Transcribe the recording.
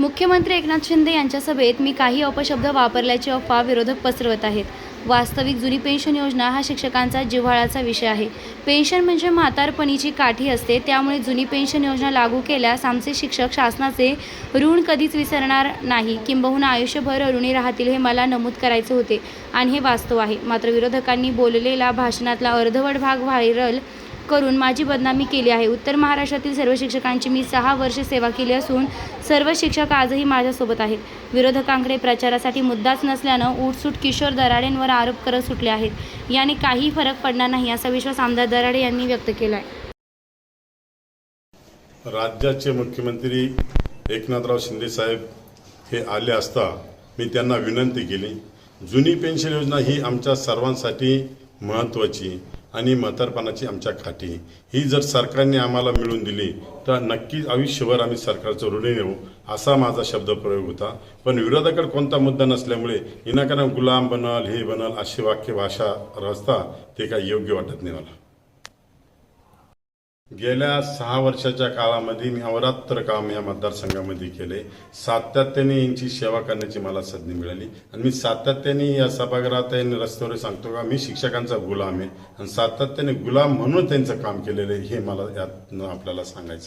मुख्यमंत्री एकनाथ शिंदे यांच्या सभेत मी काही अपशब्द वापरल्याची अफवा विरोधक पसरवत आहेत. वास्तविक जुनी पेन्शन योजना हा शिक्षकांचा जिव्हाळाचा विषय आहे. पेन्शन म्हणजे म्हातारपणीची काठी असते त्यामुळे जुनी पेन्शन योजना लागू केल्यास आमचे शिक्षक शासनाचे ऋण कधीच विसरणार नाही. किंबहुना आयुष्यभर ऋणी राहतील हे मला नमूद करायचे होते आणि हे वास्तव आहे. मात्र विरोधकांनी बोललेला भाषणातला अर्धवट भाग व्हायरल करून माझी बदनामी केली आहे. उत्तर महाराष्ट्रातील सर्व शिक्षकांची मी सहा वर्षे सेवा केली असून सर्व शिक्षक आजही माझ्यासोबत आहेत. विरोधकांकडे प्रचारासाठी मुद्दाच नसल्यानं उठसूट किशोर दराडेंवर आरोप करत सुटले आहेत. याने काही फरक पडणार नाही असा विश्वास आमदार दराडे यांनी व्यक्त केला आहे राज्याचे मुख्यमंत्री एकनाथराव शिंदे साहेब हे आले असता मी त्यांना विनंती केली जुनी पेन्शन योजना ही आमच्या सर्वांसाठी महत्त्वाची आणि म्हातारपणाची आमच्या खाटी. ही जर सरकारने आम्हाला मिळून दिली तर नक्कीच आयुष्यभर आम्ही सरकारचं ऋणी नेऊ असा माझा शब्दप्रयोग होता. पण विरोधाकडे कोणता मुद्दा नसल्यामुळे विनाकारण गुलाम बनल हे बनल अशी वाक्य भाषा रचता ते काही योग्य वाटत नाही मला. गेल्या सहा वर्षाच्या काळामध्ये मी अवरात्र काम या मतदारसंघामध्ये केले. सातत्याने यांची सेवा करण्याची मला संधी मिळाली. आणि मी सातत्याने या सभागृहात रस्त्यावर सांगतो का मी शिक्षकांचा गुलाम आहे. आणि सातत्याने गुलाम म्हणून त्यांचं काम केलेलं आहे हे मला यात आपल्याला सांगायचं आहे.